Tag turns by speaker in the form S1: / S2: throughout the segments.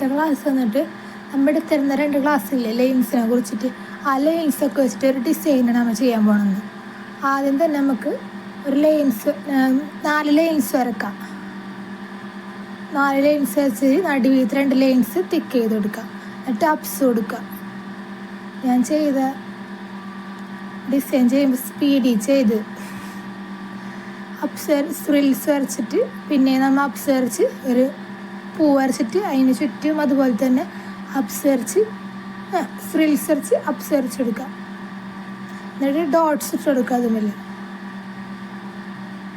S1: ഇന്നത്തെ ക്ലാസ് വന്നിട്ട് നമ്മുടെ എടുത്തിരുന്ന രണ്ട് ക്ലാസ്സില്ലേ ലൈൻസിനെ കുറിച്ചിട്ട്. ആ ലൈൻസൊക്കെ വെച്ചിട്ട് ഒരു ഡിസൈനാണ് നമ്മൾ ചെയ്യാൻ പോകുന്നത് ആദ്യം തന്നെ നമുക്ക് ഒരു ലൈൻസ് നാല് ലൈൻസ് വരക്കാം. നാല് ലൈൻസ് വെച്ച് നടുവീത്ത് രണ്ട് ലൈൻസ് തിക്ക് ചെയ്ത് കൊടുക്കുക എന്നിട്ട് അപ്സ് കൊടുക്കുക ഞാൻ ചെയ്ത ഡിസൈൻ ചെയ്യുമ്പോൾ സ്പീഡിൽ ചെയ്ത്. അപ്സ് ഫ്രിൽസ് വരച്ചിട്ട് പിന്നെ നമ്മൾ അപ്സ് വരച്ച് ഒരു പൂ വരച്ചിട്ട് അതിന് ചുറ്റും അതുപോലെ തന്നെ അപ്സരിച്ച് ഫ്രിൽസരിച്ച് ഫ്രിൽസ് വരച്ച് അപ്സ് എന്നിട്ട് ഡോട്ട്സ് ഇട്ട് കൊടുക്കുക അതുമല്ല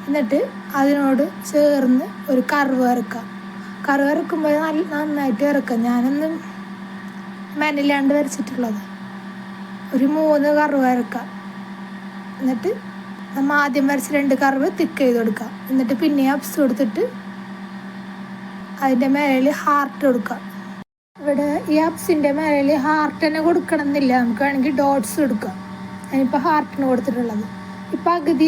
S1: എന്നിട്ട് അതിനോട് ചേർന്ന് ഒരു കർവ് ഇറക്കുക കർവ് ഇറക്കുമ്പോൾ നല്ല നന്നായിട്ട് ഇറക്കുക ഞാനൊന്ന് മനലാണ്ട് വരച്ചിട്ടുള്ളത്. ഒരു മൂന്ന് കർവ് ഇറക്കുക എന്നിട്ട് നമ്മൾ ആദ്യം വരച്ച രണ്ട് കർവ് തിക്ക് ചെയ്ത് കൊടുക്കുക. എന്നിട്ട് പിന്നെ അപ്സ് കൊടുത്തിട്ട് അതിന്റെ മേലിൽ ഹാർട്ട് കൊടുക്കുക. ഇവിടെ ഈ അപ്സിന്റെ മേലിൽ ഹാർട്ട് തന്നെ കൊടുക്കണം എന്നില്ല നമുക്ക് വേണമെങ്കിൽ ഡോട്ട്സ് കൊടുക്കാം അതിനിപ്പോൾ ഹാർട്ടിന് കൊടുത്തിട്ടുള്ളത്. ഇപ്പം അഗതി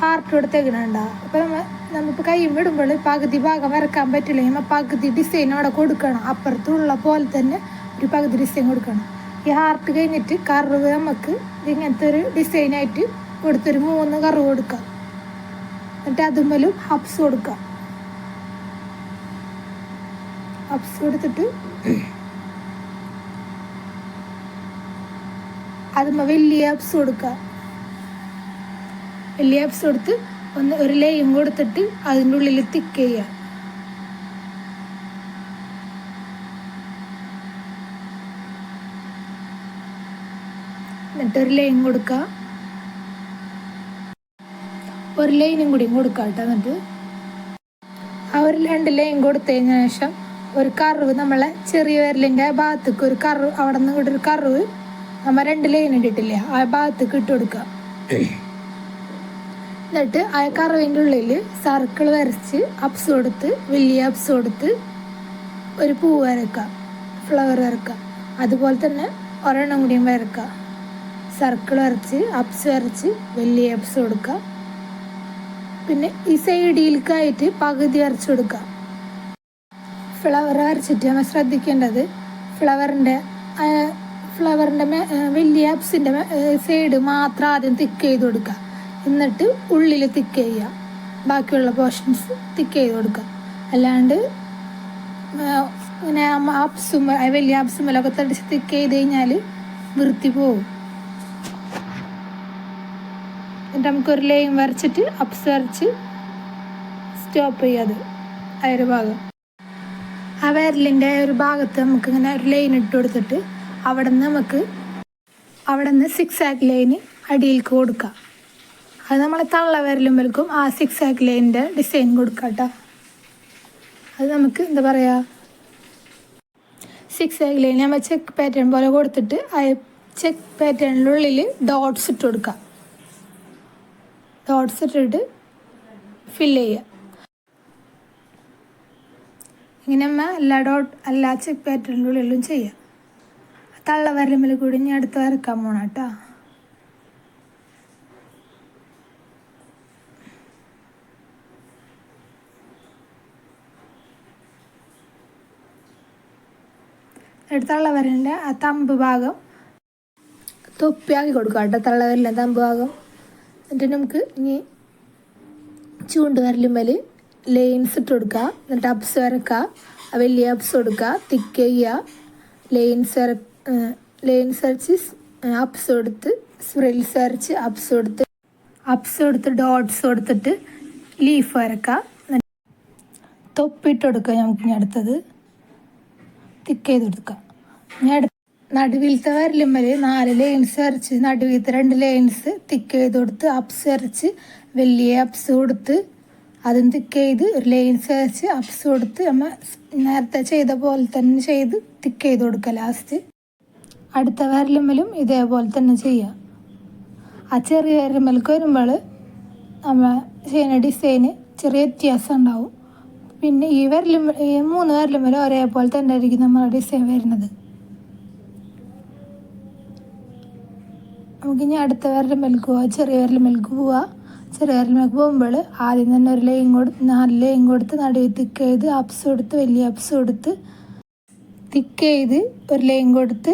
S1: ഹാർട്ട് കൊടുത്തേക്കണുണ്ട. അപ്പം നമ്മൾ നമ്മളിപ്പോൾ കൈ വിടുമ്പോൾ പകുതി ഭാഗം വരക്കാൻ പറ്റില്ലെങ്കിൽ നമ്മൾ പകുതി ഡിസൈൻ അവിടെ കൊടുക്കണം. അപ്പുറത്തുള്ള പോലെ തന്നെ ഒരു പകുതി ഡിസൈൻ കൊടുക്കണം. ഈ ഹാർട്ട് കഴിഞ്ഞിട്ട് കറവ് നമുക്ക് ഇങ്ങനത്തെ ഒരു ഡിസൈനായിട്ട് കൊടുത്തൊരു മൂന്ന് കറവ് കൊടുക്കാം എന്നിട്ട് അതുമ്മലും ഹബ്സ് കൊടുക്കാം ഹബ്സ് കൊടുത്തിട്ട് അതുമ്മ വലിയ അപ്സ് കൊടുക്കുക വലിയ അപ്സ് കൊടുത്ത് ഒന്ന് ഒരു ലേയും കൊടുത്തിട്ട് അതിന്റെ ഉള്ളിൽ തിക്ക് ചെയ്യുക. എന്നിട്ട് ഒരു ലൈൻ കൊടുക്കുക ഒരു ലൈനും കൂടി കൊടുക്കാം കേട്ടോ എന്നിട്ട്. ആ ഒരു രണ്ട് ലൈൻ കൊടുത്തതിന് ശേഷം ഒരു കറുവ് നമ്മളെ ചെറിയ വിരലിന്റെ ഭാഗത്തേക്ക് ഒരു കറു അവിടെ നിന്ന് ഇവിടെ ഒരു കറുവ് നമ്മൾ രണ്ട് ലൈൻ ഇട്ടിട്ടില്ല? ആ ഭാഗത്തേക്ക് ഇട്ട് കൊടുക്കുക എന്നിട്ട് ആ കറുവിന്റെ ഉള്ളിൽ സർക്കിൾ വരച്ച് അപ്സ് കൊടുത്ത് വലിയ അപ്സ് കൊടുത്ത് ഒരു പൂ വരക്കുക ഫ്ലവർ വരക്കുക അതുപോലെ തന്നെ ഒരെണ്ണം കൂടിയും വരക്കുക സർക്കിൾ വരച്ച് അപ്സ് വരച്ച് വലിയ അപ്സ് കൊടുക്കുക പിന്നെ ഈ സൈഡിലേക്കായിട്ട് പകുതി വരച്ച് കൊടുക്കുക ഫ്ലവർ വരച്ചിട്ട് നമ്മൾ ശ്രദ്ധിക്കേണ്ടത്. ഫ്ലവറിന്റെ ഫ്ലവറിന്റെ വലിയ അപ്സിന്റെ സൈഡ് മാത്രം ആദ്യം തിക്ക് ചെയ്ത് കൊടുക്കുക. എന്നിട്ട് ഉള്ളിൽ തിക്ക് ചെയ്യുക. ബാക്കിയുള്ള പോർഷൻസ് തിക്ക് ചെയ്ത് കൊടുക്കുക. അല്ലാണ്ട് ഇങ്ങനെ അപ്സും വലിയ അപ്സുമലൊക്കെ തടിച്ച് തിക്ക് ചെയ്ത് കഴിഞ്ഞാൽ വൃത്തി പോവും. എന്നിട്ട് നമുക്കൊരു ലൈൻ വരച്ചിട്ട് അപ്സ് വരച്ച് സ്റ്റോപ്പ് ചെയ്യാതെ ആ ഭാഗം. ആ വിരലിന്റെ ഒരു ഭാഗത്ത് നമുക്ക് ഇങ്ങനെ ഒരു ലൈൻ ഇട്ട് കൊടുത്തിട്ട് അവിടെ നിന്ന് നമുക്ക് അവിടെ നിന്ന് സിക്സ് ആക്ക് ലൈന് അടിയിലേക്ക് കൊടുക്കാം. അത് നമ്മൾ തള്ള വിരലുമ്പോഴേക്കും ആ സിക്സ് ആക്ക് ലൈനിന്റെ ഡിസൈൻ കൊടുക്കാം കേട്ടോ അത് നമുക്ക് എന്താ പറയുക സിക്സ് ആക്ക് ലൈൻ നമ്മൾ ചെക്ക് പാറ്റേൺ പോലെ കൊടുത്തിട്ട് ആ ചെക്ക് പാറ്റേണിനുള്ളിൽ ഡോട്ട്സ് ഇട്ട് കൊടുക്കുക ഡോട്ട്സ് ഇട്ടിട്ട് ഫില്ല് ചെയ്യുക ഇങ്ങനെ അമ്മ എല്ലാ ഡോട്ട് എല്ലാ ചെക്ക് പാറ്റേണിന്റെ ഉള്ളിലും ചെയ്യാം. തള്ള വരമ്പിൽ കൂടി ഞാൻ അടുത്ത് വരക്കാൻ പോണം കേട്ടോ. എടുത്തുള്ള വരലിന്റെ ആ തമ്പ് ഭാഗം തൊപ്പിയാക്കി കൊടുക്കുക കേട്ടോ തള്ള വരലിന്റെ തമ്പ് ഭാഗം. എന്നിട്ട് നമുക്ക് ഇനി ചൂണ്ട് വരലുമ്പൽ ലൈൻസ് ഇട്ട് കൊടുക്കുക എന്നിട്ട് അപ്സ് വരക്കുക വലിയ അപ്സ് കൊടുക്കുക തിക്ക് ചെയ്യുക ലൈൻസ് വര ലൈൻസ് വരച്ച് അപ്സ് കൊടുത്ത് സ്പ്രിൽസ് വരച്ച് അപ്സ് കൊടുത്ത് അപ്സ് കൊടുത്ത് ഡോട്ട്സ് കൊടുത്തിട്ട് ലീഫ് വരക്കുക തൊപ്പിട്ട് കൊടുക്കുക നമുക്ക് ഇനി അടുത്തത്. തിക്ക് ചെയ്ത് കൊടുക്കുക ഇനി അടുത്ത നടുവിലത്തെ വരലുമ്മൽ നാല് ലൈൻസ് വരച്ച് നടുവിലത്തെ രണ്ട് ലൈൻസ് തിക്ക് ചെയ്ത് കൊടുത്ത് അപ്സ് വരച്ച് വലിയ അപ്സ് കൊടുത്ത് അതും ചെയ്ത് ഒരു ലൈൻസ് വെച്ച് അപ്സ് കൊടുത്ത് നമ്മൾ നേരത്തെ ചെയ്ത പോലെ തന്നെ ചെയ്ത് തിക്ക് ചെയ്ത് കൊടുക്കുക ലാസ്റ്റ് അടുത്ത വരലുമ്മലും ഇതേപോലെ തന്നെ ചെയ്യുക ആ ചെറിയ വരലുമ്മൽക്ക് വരുമ്പോൾ നമ്മൾ ചെയ്യുന്ന ഡിസൈന് ചെറിയ വ്യത്യാസം ഉണ്ടാവും. പിന്നെ ഈ വരലും ഈ മൂന്ന് വരലുമ്മലും ഒരേപോലെ തന്നെ ആയിരിക്കും നമ്മളെ ഡിസൈൻ വരുന്നത്. നമുക്കിനി അടുത്ത വരലുമ്മൽക്ക് പോവാം ചെറിയ വരലുമ്മൽക്ക് പോവാം. ചെറുകാരിൽ മേക്ക് പോകുമ്പോൾ ആദ്യം തന്നെ ഒരു ലൈൻ കൊടുത്ത് നാല് ലൈൻ കൊടുത്ത് നടുവിൽ തിക്ക് ചെയ്ത് അപ്സ് കൊടുത്ത് വലിയ അപ്സ് കൊടുത്ത് തിക്ക് ചെയ്ത് ഒരു ലൈൻ കൊടുത്ത്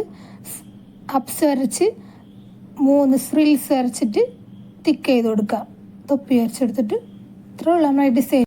S1: അപ്സ് വരച്ച് മൂന്ന് സ്ത്രീൽസ് വരച്ചിട്ട് തിക്ക് ചെയ്ത് കൊടുക്കുക. തൊപ്പി വരച്ചെടുത്തിട്ട്. ഇത്രയുള്ള നമ്മുടെ ഡിസൈൻ